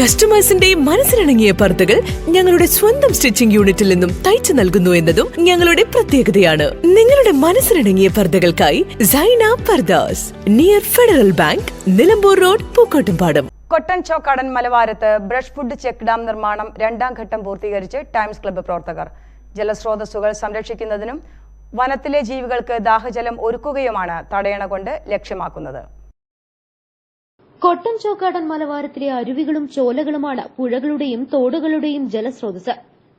കസ്റ്റമേഴ്സിന്റെ മനസ്സിലിണങ്ങിയ പർദ്ദകൾ ഞങ്ങളുടെ സ്വന്തം സ്റ്റിച്ചിംഗ് യൂണിറ്റിൽ നിന്നും തയ്ച്ചു നൽകുന്നു എന്നതും ഞങ്ങളുടെ പ്രത്യേകതയാണ്. നിങ്ങളുടെ മനസ്സിലിണങ്ങിയ പർദ്ദകൾക്കായി Saina Pardas near Federal Bank Nilambur road Pookkottumpadam. Kottan ചോക്കാടൻ മലവാരത്ത് ബ്രഷ് ഫുഡ് ചെക്ക് ഡാം നിർമ്മാണം രണ്ടാം ഘട്ടം പൂർത്തീകരിച്ച് ടൈംസ് ക്ലബ്ബ് പ്രവർത്തകർ. ജലസ്രോതസ്സുകൾ സംരക്ഷിക്കുന്നതിനും വനത്തിലെ ജീവികൾക്ക് ദാഹജലം ഒരുക്കുകയുമാണ് തടയണ കൊണ്ട് ലക്ഷ്യമാക്കുന്നത്. കൊട്ടൻ ചോക്കാടൻ മലവാരത്തിലെ അരുവികളും ചോലകളുമാണ് പുഴകളുടെയും തോടുകളുടെയും ജലസ്രോതസ്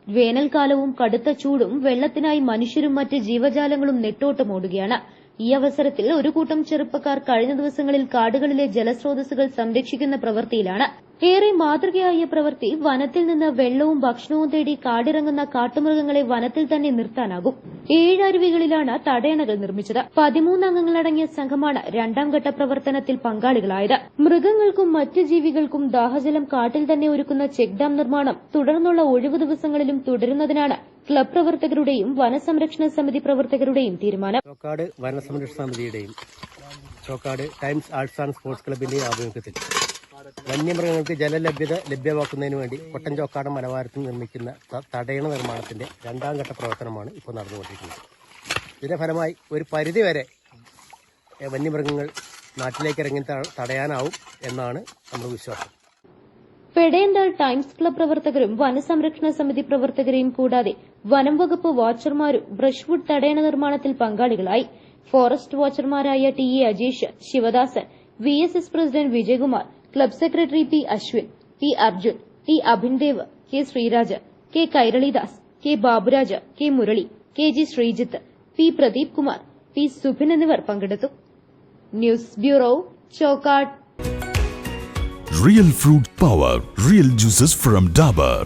വേനൽക്കാലവും കടുത്ത ചൂടും വെള്ളത്തിനായി മനുഷ്യരും മറ്റ് ജീവജാലങ്ങളും നെട്ടോട്ടമോടുകയാണ് ഈ അവസരത്തിൽ ഒരു കൂട്ടം ചെറുപ്പക്കാർ കഴിഞ്ഞ ദിവസങ്ങളിൽ കാടുകളിലെ ജലസ്രോതസ്സുകൾ സംരക്ഷിക്കുന്ന പ്രവൃത്തിയിലാണ്. ഏറെ മാതൃകയായ പ്രവൃത്തി വനത്തിൽ നിന്ന് വെള്ളവും ഭക്ഷണവും തേടി കാടിറങ്ങുന്ന കാട്ടുമൃഗങ്ങളെ വനത്തിൽ തന്നെ നിർത്താനാകും. ഏഴ് അരുവികളിലാണ് തടയണകൾ നിർമ്മിച്ചത്. പതിമൂന്ന് അംഗങ്ങളടങ്ങിയ സംഘമാണ് രണ്ടാം ഘട്ട പ്രവർത്തനത്തിൽ പങ്കാളികളായത്. മൃഗങ്ങൾക്കും മറ്റ് ജീവികൾക്കും ദാഹജലം കാട്ടിൽ തന്നെ ഒരുക്കുന്ന ചെക്ക് ഡാം നിർമ്മാണം തുടർന്നുള്ള ഒഴിവു ദിവസങ്ങളിലും തുടരുന്നതിനാണ് ക്ലബ് പ്രവർത്തകരുടെയും വനസംരക്ഷണ സമിതി പ്രവർത്തകരുടെയും തീരുമാനം. ചോക്കാട് വനസംരക്ഷണ സമിതിയുടെയും Chokkad Times arts and sports ക്ലബിന്റെയും ആഭിമുഖ്യത്തിൽ. വന്യമൃഗങ്ങൾക്ക് ജലലഭ്യത ലഭ്യമാക്കുന്നതിന് വേണ്ടി കൊട്ടൻചോക്കാടം മലവാരത്തിൽ നിർമ്മിക്കുന്ന തടയണ നിർമ്മാണത്തിന്റെ രണ്ടാം ഘട്ട പ്രവർത്തനമാണ് ഇപ്പോൾ നടന്നുകൊണ്ടിരിക്കുന്നത്. ഇതിന്റെ ഫലമായി ഒരു പരിധിവരെ വന്യമൃഗങ്ങൾ നാട്ടിലേക്ക് ഇറങ്ങി തടയാനാവും എന്നാണ് നമ്മൾ വിശ്വാസം. പെടയന്താൾ ടൈംസ് ക്ലബ് പ്രവർത്തകരും വനസംരക്ഷണ സമിതി പ്രവർത്തകരെയും കൂടാതെ വനം വകുപ്പ് വാച്ചർമാരും ബ്രഷ്വുഡ് തടയണ നിർമ്മാണത്തിൽ പങ്കാളികളായി. Forest വാച്ചർമാരായ T A Ajeesh Sivadasan V S S president Vijayakumar club secretary P Aswin P Arjun T Abhindev K Sreeraj K Kairalidas K Baburaj K Murali K G Sreejith P Pradeep Kumar P Subhin എന്നിവർ പങ്കെടുത്തു news bureau Chokkad real fruit power real juices from Dabur.